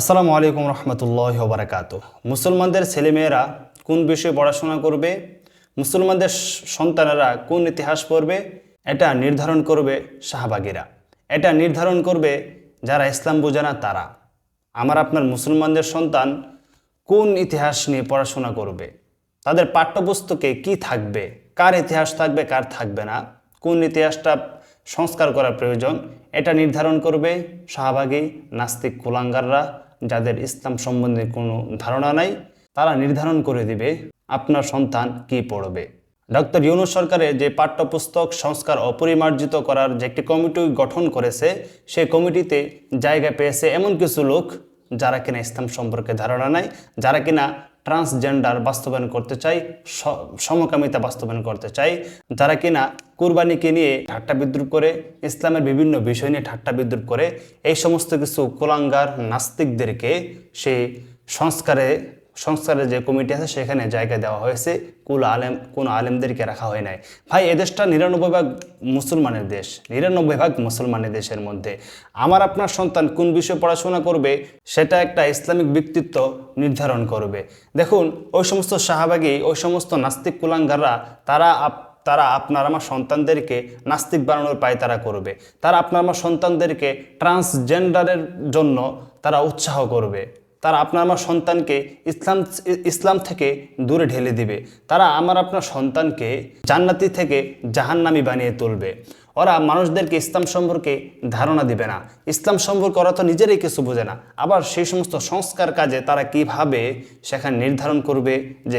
আসসালামু আলাইকুম রহমতুল্লাহ বারাকাত মুসলমানদের ছেলেমেয়েরা কোন বিষয়ে পড়াশোনা করবে? মুসলমানদের সন্তানেরা কোন ইতিহাস পড়বে? এটা নির্ধারণ করবে শাহবাগীরা। এটা নির্ধারণ করবে যারা ইসলাম বোঝে না তারা। আমার আপনার মুসলমানদের সন্তান কোন ইতিহাস নিয়ে পড়াশোনা করবে? তাদের পাঠ্যপুস্তকে কি থাকবে? কার ইতিহাস থাকবে, কার থাকবে না? কোন ইতিহাসটা সংস্কার করা প্রয়োজন? এটা নির্ধারণ করবে শাহবাগী নাস্তিক কুলাঙ্গাররা যাদের ইসলাম সম্বন্ধে কোনো ধারণা নাই, তারা নির্ধারণ করে দিবে আপনার সন্তান কি পড়বে। ডক্টর ইউনুস সরকারের যে পাঠ্যপুস্তক সংস্কার অপরিমার্জিত করার যে একটি কমিটি গঠন করেছে, সে কমিটিতে জায়গা পেয়েছে এমন কিছু লোক যারা কিনা ইসলাম সম্পর্কে ধারণা নাই, যারা কিনা ট্রান্সজেন্ডার বাস্তবায়ন করতে চাই সমকামিতা বাস্তবায়ন করতে চাই, যারা কিনা কুরবানিকে নিয়ে ঠাট্টা বিদ্রুপ করে, ইসলামের বিভিন্ন বিষয় নিয়ে ঠাট্টা বিদ্রুপ করে, এই সমস্ত কিছু কোলাঙ্গার নাস্তিকদেরকে সে সংস্কারে সংস্কারের যে কমিটি আছে, সেখানে জায়গা দেওয়া হয়েছে। কুল আলেম, কোন আলেমদেরকে রাখা হয় নাই। ভাই এদেশটা নিরানব্বই ভাগ মুসলমানের দেশ। নিরানব্বই ভাগ মুসলমানের দেশের মধ্যে। আমার আপনার সন্তান কোন বিষয়ে পড়াশোনা করবে, সেটা একটা ইসলামিক ব্যক্তিত্ব নির্ধারণ করবে। দেখুন, ওই সমস্ত শাহবাগী, ওই সমস্ত নাস্তিক কুলাঙ্গাররা, তারা তারা আপনার আমার সন্তানদেরকে নাস্তিক বানানোর পায় তারা করবে। তারা আপনার আমার সন্তানদেরকে ট্রান্সজেন্ডারের জন্য তারা উৎসাহ করবে। তারা আপনার আমার সন্তানকে ইসলাম ইসলাম থেকে দূরে ঢেলে দিবে। তারা আমার আপনার সন্তানকে জান্নাতি থেকে জাহান্নামি বানিয়ে তুলবে। ওরা মানুষদেরকে ইসলাম সম্পর্কে ধারণা দিবে না। ইসলাম সম্পর্কে ওরা তো নিজেরাই কিছু বোঝে না। আবার সেই সমস্ত সংস্কার কাজে তারা কীভাবে সেখানে নির্ধারণ করবে যে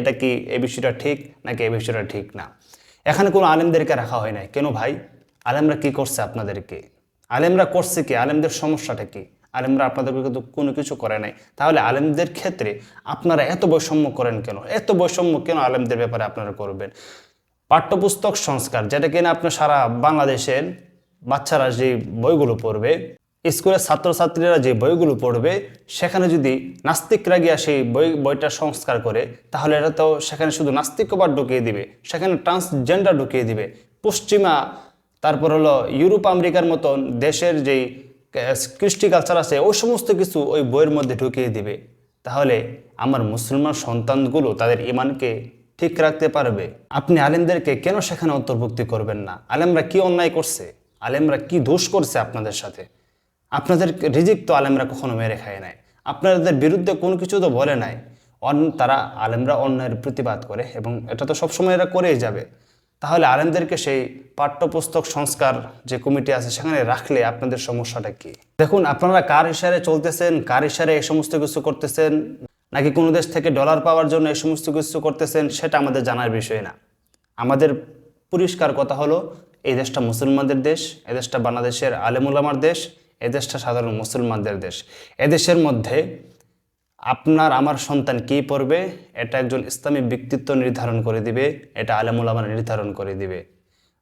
এটা কি এ বিষয়টা ঠিক নাকি এ বিষয়টা ঠিক না? এখানে কোনো আলেমদেরকে রাখা হয় নাই। কেন ভাই? আলেমরা কি করছে আপনাদেরকে? আলেমরা করছে কি? আলেমদের সমস্যাটা কি? আলেমরা আপনাদের কিন্তু কোনো কিছু করে নাই। তাহলে আলেমদের ক্ষেত্রে আপনারা এত বৈষম্য করেন কেন? এত বৈষম্য কেন আলেমদের ব্যাপারে আপনারা করবেন? পাঠ্যপুস্তক সংস্কার, যেটা কিনা আপনার সারা বাংলাদেশের বাচ্চারা যে বইগুলো পড়বে স্কুলের ছাত্রছাত্রীরা যে বইগুলো পড়বে, সেখানে যদি নাস্তিকরা গিয়া সেই বই, বইটা সংস্কার করে, তাহলে এটা তো সেখানে শুধু নাস্তিকবাদ ঢুকিয়ে দিবে, সেখানে ট্রান্সজেন্ডার ঢুকিয়ে দিবে। পশ্চিমা, তারপর হলো ইউরোপ, আমেরিকার মতন দেশের যেই কৃষ্টি কালচার আছে ওই সমস্ত কিছু ওই বইয়ের মধ্যে ঢুকিয়ে দিবে। তাহলে আমার মুসলমান সন্তানগুলো তাদের ইমানকে ঠিক রাখতে পারবে। আপনি আলেমদেরকে কেন সেখানে অন্তর্ভুক্তি করবেন না? আলেমরা কি অন্যায় করছে? আলেমরা কি দোষ করছে আপনাদের সাথে? আপনাদের রিজিক তো আলেমরা কখনো মেরে খায় নাই। আপনাদের বিরুদ্ধে কোনো কিছু তো বলে নাই। অন- তারা আলেমরা অন্যায়ের প্রতিবাদ করে এবং এটা তো সবসময় এরা করেই যাবে। তাহলে আলেমদেরকে সেই পাঠ্যপুস্তক সংস্কার যে কমিটি আছে সেখানে রাখলে আপনাদের সমস্যাটা কি? দেখুন, আপনারা কার ইশারে চলতেছেন? কার ইশারে এই সমস্ত কিছু করতেছেন? নাকি কোনো দেশ থেকে ডলার পাওয়ার জন্য এই সমস্ত কিছু করতেছেন? সেটা আমাদের জানার বিষয় না। আমাদের পরিষ্কার কথা হলো, এই দেশটা মুসলমানদের দেশ এ দেশটা বাংলাদেশের আলেমুলামার দেশ এ দেশটা সাধারণ মুসলমানদের দেশ। এদেশের মধ্যে আপনার, আমার সন্তান কী পড়বে, এটা একজন ইসলামী ব্যক্তিত্ব নির্ধারণ করে দিবে, এটা আলেমুলামা নির্ধারণ করে দিবে।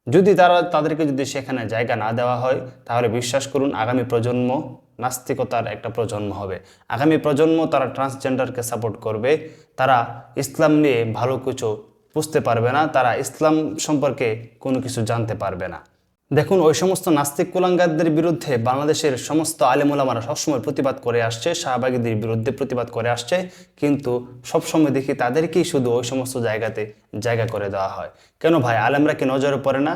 যদি তারা, তাদেরকে যদি সেখানে জায়গা না দেওয়া হয়, তাহলে বিশ্বাস করুন, আগামী প্রজন্ম নাস্তিকতার একটা প্রজন্ম হবে। আগামী প্রজন্ম তারা ট্রান্সজেন্ডারকে সাপোর্ট করবে, তারা ইসলাম নিয়ে ভালো কিছু বুঝতে পারবে না, তারা ইসলাম সম্পর্কে কোনো কিছু জানতে পারবে না। দেখুন, ওই সমস্ত নাস্তিক কুলাঙ্গারদের বিরুদ্ধে বাংলাদেশের সমস্ত আলেমুলামারা সবসময় প্রতিবাদ করে আসছে, শাহবাগীদের বিরুদ্ধে প্রতিবাদ করে আসছে, কিন্তু সবসময় দেখি তাদেরকেই শুধু ওই সমস্ত জায়গাতে জায়গা করে দেওয়া হয়। কেন ভাই, আলেমরা কি নজরে পড়ে না?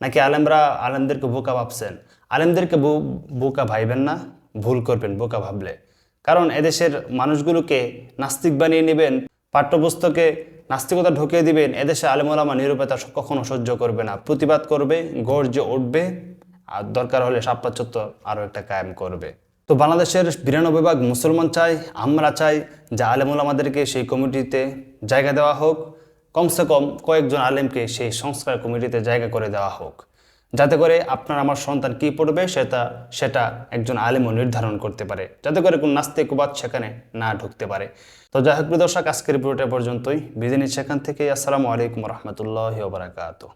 নাকি আলেমরা আলেমদেরকে বোকা ভাবছেন? আলেমদেরকে বোকা ভাইবেন না? ভুল করবেন, বোকা ভাবলে। কারণ এদেশের মানুষগুলোকে নাস্তিক বানিয়ে নেবেন, পাঠ্যপুস্তকে নাস্তিকতা ঢুকিয়ে দিবেন, এদেশে আলেমুলামা নিরূপতা কখনো সহ্য করবে না। প্রতিবাদ করবে, গর্জে উঠবে, আর দরকার হলে সাপ্পাচত্ব আরও একটা কায়েম করবে। তো বাংলাদেশের বিরানব্বই ভাগ মুসলমান চাই, আমরা চাই যে আলেমুলামাদেরকে সেই কমিটিতে জায়গা দেওয়া হোক। কমসে কম কয়েকজন আলেমকে সেই সংস্কার কমিটিতে জায়গা করে দেওয়া হোক। যাতে করে আপনার, আমার সন্তান কি পড়বে সেটা সেটা একজন আলেমও নির্ধারণ করতে পারে। যাতে করে কোন নাস্তিকবাদ সেখানে না ঢুকতে পারে। তো যাই হোক দর্শক, আজকের পর্যন্তই। নিচ্ছি সেখান থেকে। আসসালামু আলাইকুম রহমতুল্লাহ বারাকাতু